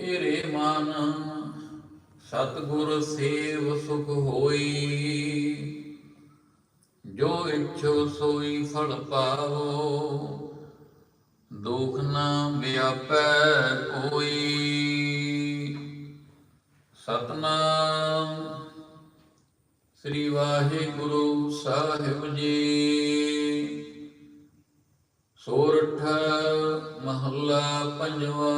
ਏਰੇ ਮਨ, ਸਤਿਗੁਰ ਸੇਵ ਸੁਖ ਹੋਈ। ਜੋ ਇੱਛੋ ਸੋਈ ਫਲ ਪਾਓ ਦੁਖ ਨਾ ਵਿਆਪੈ ਕੋਈ। ਸਤਨਾਮ ਸ੍ਰੀ ਵਾਹਿਗੁਰੂ ਸਾਹਿਬ ਜੀ। ਸੋਰਠ ਮਹੱਲਾ ਪੰਜਵਾ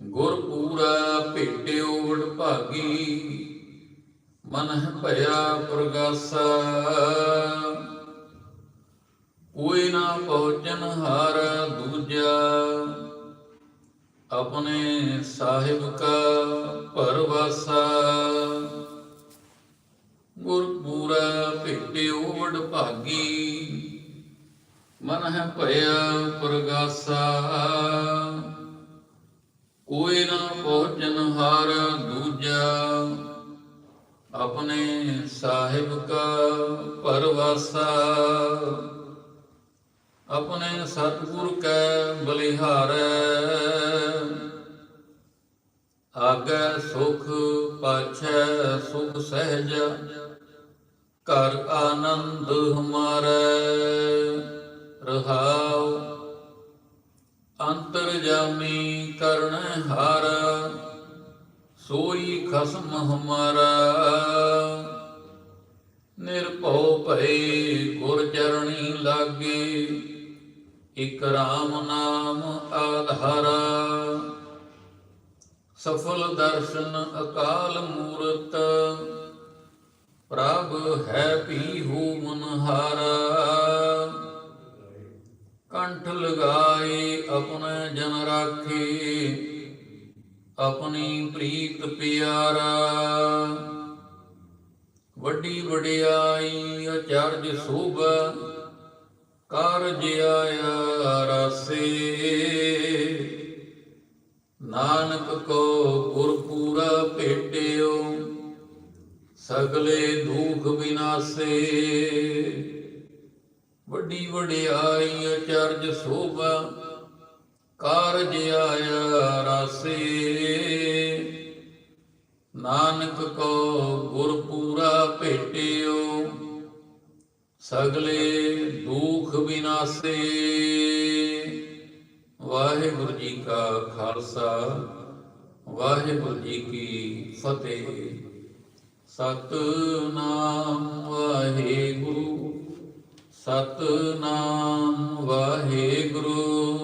ਗੁਰ ਪੂਰਾ ਭੇਟਿਓ ਵਡਭਾਗੀ ਮਨ ਹੈ ਭਇਆ ਪ੍ਰਗਾਸਾ। ਕੋਈ ਨਾ ਪਹੁੰਚਨ ਹਾਰ ਦੂਜਾ, ਆਪਣੇ ਸਾਹਿਬ ਕਾ ਪਰਵਾਸਾ। ਗੁਰ ਪੂਰਾ ਭੇਟਿਓ ਵਡਭਾਗੀ ਮਨ ਹੈ ਭਇਆ ਪ੍ਰਗਾਸਾ। ਕੋਈ ਨਾ ਪਹੁੰਚਨ ਹਾਰ ਦੂਜਾ, ਆਪਣੇ ਸਾਹਿਬ ਕਾ ਪਰਵਾਸਾ। ਆਪਣੇ ਸਤਿਗੁਰ ਕੈ ਬਲਿਹਾਰੈ, ਆਗੈ ਸੁਖ ਪਾਛੈ ਸੁਖ ਸਹਿਜ ਕਰ ਆਨੰਦ ਹਮਾਰੈ, ਰਹਾਉ ਅੰਤਰ ਜਾਮੀ ਕਰਣ ਹਾਰ, ਸੋਈ ਖਸਮ ਹਮਾਰਾ। ਨਿਰਭਉ ਭਏ ਗੁਰ ਚਰਣੀ ਲਾਗੇ, ਇਕ ਰਾਮ ਨਾਮ ਆਧਾਰਾ। ਸਫਲ ਦਰਸ਼ਨ ਅਕਾਲ ਮੂਰਤ, ਪ੍ਰਭ ਹੈ ਪੀਹੂ ਮਨਹਾਰਾ। ਕੰਠ ਲਗਾਏ ਆਪਣੇ ਜਨ ਰਾਖੇ, ਆਪਣੀ ਪ੍ਰੀਤ ਪਿਆਰਾ। ਵੱਡੀ ਵਡਿਆਈ ਅਚਰਜ ਸੋਭ, ਕਾਰਜ ਆਇਆ ਰਸੇ। ਨਾਨਕ ਕੋ ਗੁਰ ਪੂਰਾ ਭੇਟਿਓ, ਸਗਲੇ ਦੁਖ ਵਿਨਾਸੇ ਵੱਡੀ ਵਡਿਆਈ ਅਚਰਜ ਸੋਭਾ ਕਾਰਜ ਆਇਆ ਰਾਸੇ। ਨਾਨਕ ਕੋ ਗੁਰ ਪੂਰਾ ਭੇਟਿਓ, ਸਗਲੇ ਦੁਖ ਵਿਨਾਸੇ। ਵਾਹਿਗੁਰੂ ਜੀ ਕਾ ਖਾਲਸਾ, ਵਾਹਿਗੁਰੂ ਜੀ ਕੀ ਫਤਿਹ। ਸਤਨਾਮ ਵਾਹਿਗੁਰੂ ਸਤਨਾਮ ਵਾਹਿਗੁਰੂ।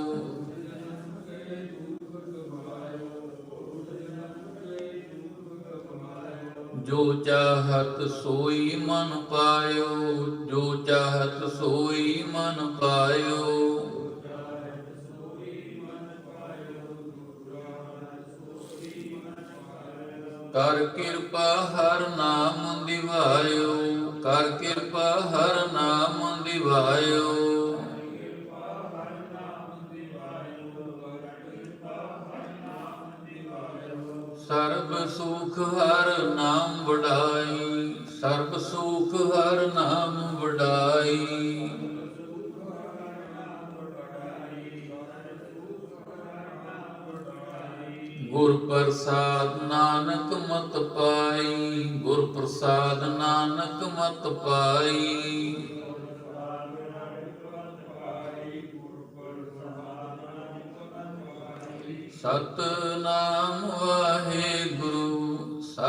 ਜੋ ਚਾਹਤ ਸੋਈ ਮਨ ਪਾਇਓ, ਜੋ ਚਾਹਤ ਸੋਈ ਮਨ ਪਾਇਓ। ਕਰ ਕਿਰਪਾ ਹਰ ਨਾਮ ਦਿਵਾਇਓ, ਕਰ ਕਿਰਪਾ ਹਰ ਨਾਮ ਦਿਵਾਇਓ। ਸੁਖ ਹਰ ਨਾਮ ਵਡਾਈ, ਸਰਬ ਸੁਖ ਹਰ ਨਾਮ ਵਡਾਈ। ਗੁਰ ਪ੍ਰਸਾਦ ਨਾਨਕ ਮਤ ਪਾਈ, ਗੁਰ ਪ੍ਰਸਾਦ ਨਾਨਕ ਮਤ ਪਾਈ। ਸਤਨਾਮ ਵਾਹਿਗੁਰੂ।